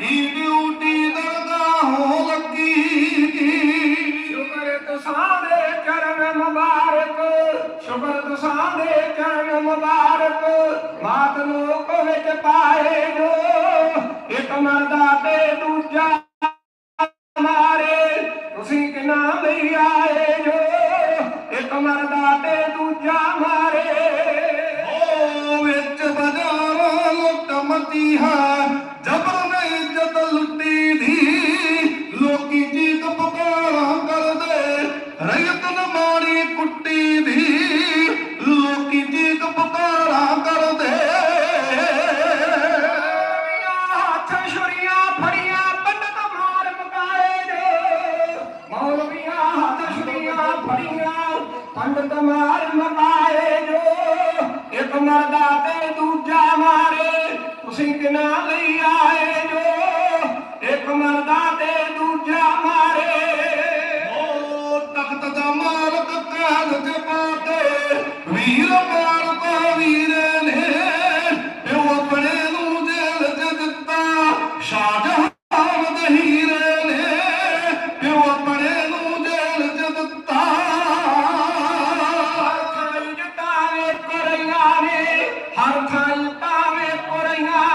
ਹੀ duty Darda ਹੋ ਲੱਗੀ? ਸ਼ੁਕਰ ਤੁਸਾਂ ਦੇ ਚਰਨ ਮੁਬਾਰਕ, ਸ਼ੁਕਰ ਤੁਸਾਂ ਦੇ ਚਰਨ ਮੁਬਾਰਕ, ਮਾਤ ਲੋਕ ਵਿੱਚ ਪਾਏ ਜੋ, ਇੱਕ ਮਰਦਾ ਤੇ ਦੂਜਾ ਮਾਰੇ, ਤੁਸੀਂ ਕਿਨਾ ਲਈ ਆਏ ਜੋ, ਇੱਕ ਮਰਦਾ ਤੇ ਦੂਜਾ ਮਾਰੇ। ਓ ਵਿੱਚ ਬਾਜ਼ਾਰ ਲੁੱਟ ਮਤੀ ਹੈ, ਜਬਰ ਇੱਜ਼ਤ ਲੁੱਟੀ ਦੀ, ਲੋਕੀ ਚੀਕ ਪੁਕਾਰਾਂ ਕਰਦੇ। ਰੈਤ ਨ ਮਾਰੀ ਕੁੱਟੀ ਦੀ, ਲੋਕੀ ਚੀਕ ਪੁਕਾਰਾਂ ਕਰਦੇ। ਪੰਡਤ ਮਾਰ ਮਕਾਏ ਜੋ। ਇੱਕ ਮਰਦਾ ਤੇ ਦੂਜਾ ਮਾਰੇ, ਤੁਸੀਂ ਕਿਨਾ ਲਈ ਆਏ ਨੇ ਹਰ ਥਾਂ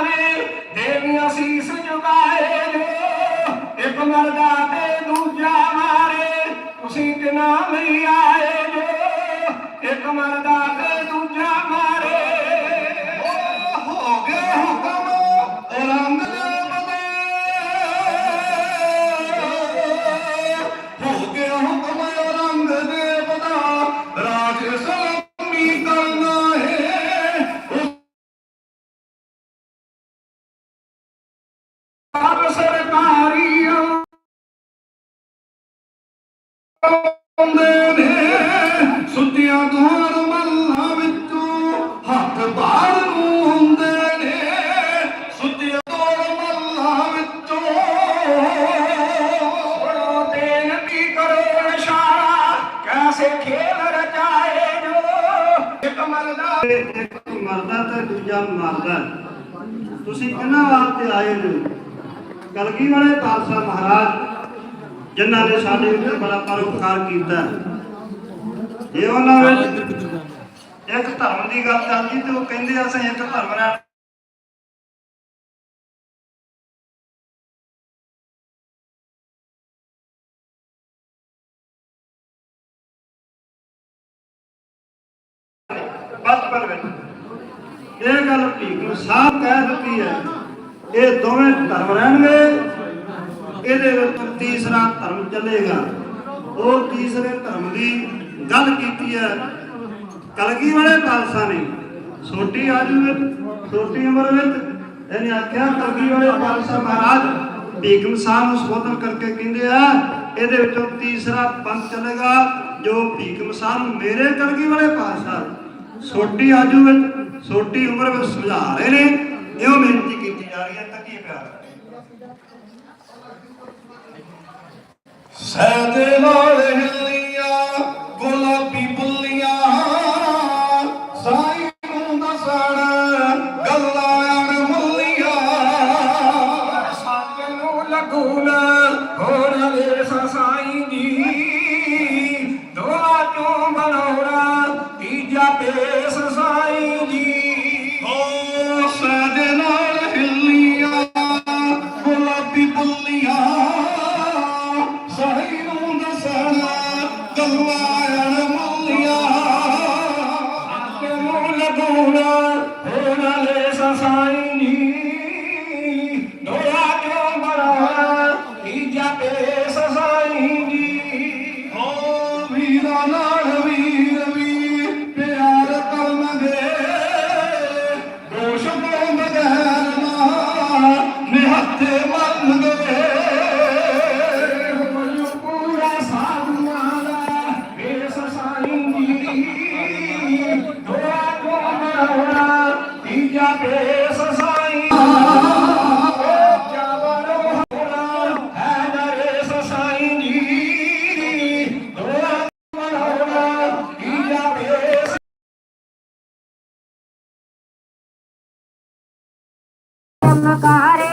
ਨੇ ਦੇਵੀਆਂ ਸੀਸ ਝੁਕਾਏ ਜੋ ਇੱਕ ਮਰਦਾ ਤੇ ਦੂਜਾ ਮਾਰੇ, ਤੁਸੀਂ ਕਿਨਾ ਲਈ ਆਏ ਜੋ ਇੱਕ ਮਰਦਾ ਆਉਂਦੇ ਨੇ ਸੁੱਤਿਆਂ ਦੁਆਰ ਮੱਲਾਂ ਵਿੱਚੋਂ ਹੱਥ ਬਾਹਰ ਨੂੰ ਹੁੰਦੇ ਨੇ। ਸੁੱਤਿਆਂ ਦੁਆਰ ਮੱਲਾਂ ਵਿੱਚੋਂ ਬੜੋ ਦੇਨ ਕੀ ਕਰੋ ਇਸ਼ਾਰਾ ਕੈਸੇ ਖੇਲ ਰਚਾਏ ਜੋ ਇੱਕ ਮਰਦਾ। ਇੱਕ ਮਰਦਾ ਤੇ ਦੂਜਾ ਮਰਦਾ। ਤੁਸੀਂ ਕਿਹਨਾਂ ਵਾਸਤੇ ਆਏ ਹੋ ਕਲਗੀ ਵਾਲੇ ਪਾਤਸ਼ਾਹ ਮਹਾਰਾਜ ਜਿਨ੍ਹਾਂ ਨੇ ਸਾਡੇ ਉੱਤੇ ਬੜਾ ਪਰਉਪਕਾਰ ਕੀਤਾ। ਇਹ ਉਹਨਾਂ ਵਿੱਚ ਇੱਕ ਧਰਮ ਦੀ ਗੱਲ ਚੱਲਦੀ ਤੇ ਉਹ ਕਹਿੰਦੇ ਅਸੀਂ ਇੱਕ ਧਰਮ ਨਾਲ ਬਚਪਨ ਵਿੱਚ। ਇਹ ਗੱਲ ਠੀਕ ਨੂੰ ਸਾਫ਼ ਕਹਿ ਦਿੱਤੀ ਹੈ। ਇਹ ਦੋਵੇਂ ਧਰਮ ਰਹਿਣਗੇ, ਇਹਦੇ ਵਿੱਚ ਤੀਸਰਾ ਧਰਮ ਚੱਲੇਗਾ। ਉਹ ਤੀਸਰੇ ਧਰਮ ਦੀ ਗੱਲ ਕੀਤੀ ਹੈ। ਕਲਗੀ ਵਾਲੇ ਪਾਲਸਾ ਨੇ, ਛੋਟੀ ਆਜੂ ਵਿੱਚ, ਛੋਟੀ ਉਮਰ ਵਿੱਚ ਇਹਨੇ ਆਖਿਆ, ਕਲਗੀ ਵਾਲੇ ਪਾਲਸਾ ਮਹਾਰਾਜ ਬੇਗਮ ਸਾਹਿਬ ਨੂੰ ਸੰਬੋਧਨ ਕਰਕੇ ਕਹਿੰਦੇ ਆ, ਇਹਦੇ ਵਿੱਚੋਂ ਤੀਸਰਾ ਪੰਥ ਚੱਲੇਗਾ, ਜੋ ਬੇਗਮ ਸਾਹਿਬ ਨੂੰ ਮੇਰੇ ਕਲਗੀ ਵਾਲੇ ਪਾਲਸਾ ਛੋਟੀ ਆਜੂ ਵਿੱਚ, ਛੋਟੀ ਉਮਰ ਵਿੱਚ ਸਮਝਾ ਰਹੇ ਨੇ। ਇਹੋ ਬੇਨਤੀ ਕੀਤੀ ਜਾ ਰਹੀ ਹੈ, ਤੱਕੀ ਪਿਆਰ। ਸੈਦ ਨਾਲ ਹਿੱਲੀਆਂ ਗੁਲਾਬੀ ਬੁੱਲੀਆਂ। ਸਾਈ ਨੂੰ ਦਸਣ ਗੱਲਾਂ ਅਣ ਮੁੱਲੀਆਂ। ਸਾਡੇ ਨੂੰ ਲੱਗੂਨ ਹੋਰ ਵੇਸ ਸਾਈ ਦੀ ਦੋਹਾਂ ਚੋਂ ਬਣਾਉਣਾ ਤੀਜਾ ਪੇ Bye. पुकारे